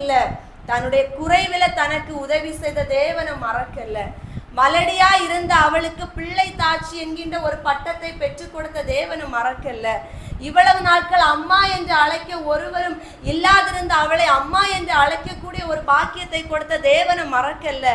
இல்ல. தன்னுடைய குறைவில தனக்கு உதவி செய்த தேவனை மறக்கல. மலடியா இருந்த அவளுக்கு பிள்ளை தாட்சி என்கின்ற ஒரு பட்டத்தை பெற்றுக் கொடுத்த தேவனை மறக்கல. இவ்வளவு நாட்கள் அம்மா என்று அழைக்க ஒருவரும் இல்லாதிருந்த அவளை அம்மா என்று அழைக்கக்கூடிய ஒரு பாக்கியத்தை கொடுத்த தேவனை மறக்கல.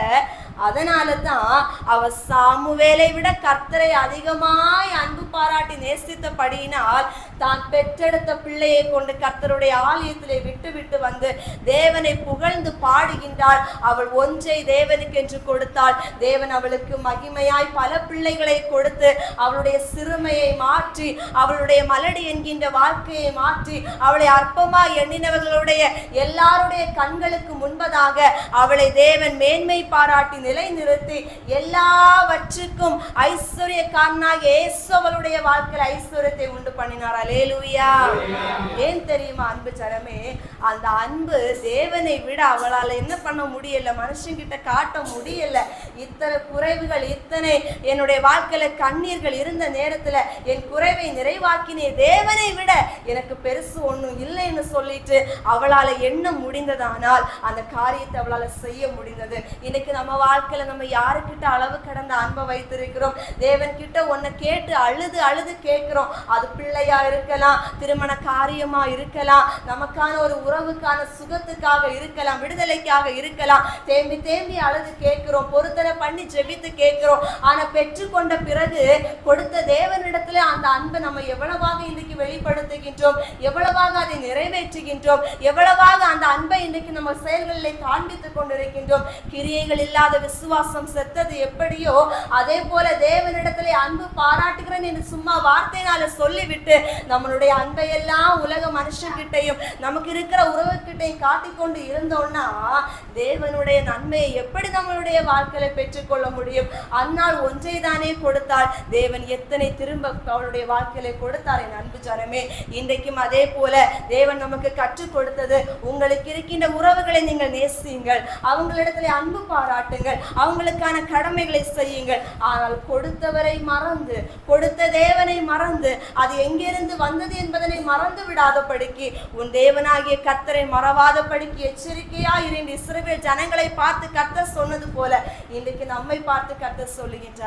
அதனால தான் அவ சாமுவேலை விட கர்த்தரை அதிகமாய் அன்பு பாராட்டி நேசித்தபடியினால் தான் பெற்றெடுத்த பிள்ளையை கொண்டு கர்த்தருடைய ஆலயத்திலே விட்டு விட்டு வந்து தேவனை புகழ்ந்து பாடுகின்றாள் அவள் ஒன்றை தேவனுக்கு என்று கொடுத்தாள். தேவன் அவளுக்கு மகிமையாய் பல பிள்ளைகளை கொடுத்து அவளுடைய சிறுமையை மாற்றி அவளுடைய மலடி என்கின்ற வாழ்க்கையை மாற்றி அவளை அற்பமா எண்ணினவர்களுடைய எல்லாருடைய கண்களுக்கு முன்பதாக அவளை தேவன் மேன்மை பாராட்டி நிலைநிறுத்தி எல்லாவற்றுக்கும் ஐஸ்வர்யக்காரனாக இயேசு அவளுடைய வாழ்க்கையில் ஐஸ்வர்யத்தை உண்டு பண்ணினார். அலேலுயா ஏன் தெரியுமா அன்பு சரமே அந்த அன்பு தேவனை விட அவளால என்ன பண்ண முடியல? மனுஷங்கிட்ட காட்ட முடியல. இத்தனை குறைவுகள் இத்தனை என்னுடைய வாழ்க்கையில கண்ணீர்கள் இருந்த நேரத்துல என் குறைவை நிறைவாக்கினே தேவனை விட எனக்கு பெருசு ஒண்ணும் இல்லைன்னு சொல்லிட்டு அவளால எண்ண முடிந்ததானால் அந்த காரியத்தை அவளால செய்ய முடிந்தது. இன்னைக்கு நம்ம வாழ்க்கையில நம்ம யாருக்கிட்ட அளவு கடந்த அன்பை வைத்திருக்கிறோம்? தேவன் கிட்ட ஒன்ன கேட்டு அழுது அழுது கேட்கிறோம். அது பிள்ளையா இருக்கலாம் திருமண காரியமா இருக்கலாம் நமக்கான ஒரு உறவுக்கான சுகத்துக்காக இருக்கலாம் விடுதலைக்காக இருக்கலாம். தேம்பி தேம்பி அழுது கேட்கிறோம். பொருத்தனை பண்ணி ஜெபித்து கேட்கிறோம். ஆனா பெற்றுக்கொண்ட பிறகு கொடுத்த தேவனிடத்துல அந்த அன்பை நம்ம எவ்வளவாக இன்னைக்கு வெளிப்படுத்துகின்றோம்? எவ்வளவாக அதை நிறைவேற்றுகின்றோம்? எவ்வளவாக அந்த அன்பை இன்னைக்கு நம்ம செயல்களில் காண்பித்துக் கொண்டிருக்கின்றோம்? கிரியைகள் இல்லாத விசுவாசம் செத்தது எப்படியோ அதே போல தேவனிடத்துல அன்பு பாராட்டுகிறேன் என்று சும்மா வார்த்தையினால சொல்லிவிட்டு நம்மளுடைய அன்பை எல்லாம் உலக மனுஷங்கிட்டையும் நமக்கு இருக்கிற உறவுகிட்டையும் காட்டிக்கொண்டு இருந்தோம்னா தேவனுடைய நன்மையை எப்படி நம்மளுடைய வாழ்க்கையில பெற்றுக்கொள்ள முடியும்? அந்நாள் ஒன்றை தானே கொடுத்தால் தேவன் எத்தனை திரும்ப அவளுடைய வாழ்க்கையில கொடுத்தார் என் அன்பு ஜனமே. இன்றைக்கும் அதே போல தேவன் நமக்கு கற்றுக் கொடுத்தது. உங்களுக்கு இருக்கின்ற உறவுகளை நீங்கள் நேசியுங்கள். அவங்களிடத்துல அன்பு பாராட்டுங்கள். அவங்களுக்கான கடமைகளை செய்யுங்கள். ஆனால் கொடுத்தவரை மறந்து கொடுத்த தேவனை மறந்து அது எங்கிருந்து வந்தது என்பதனை மறந்து விடாதபடிக்கு உன் தேவனாகிய கத்தரை மறவாதபடிக்கு எச்சரிக்கையா இருந்து இஸ்ரவேல் ஜனங்களை பார்த்து கத்த சொன்னது போல இன்றைக்கு நம்மை பார்த்து கத்த சொல்லுகின்றார்.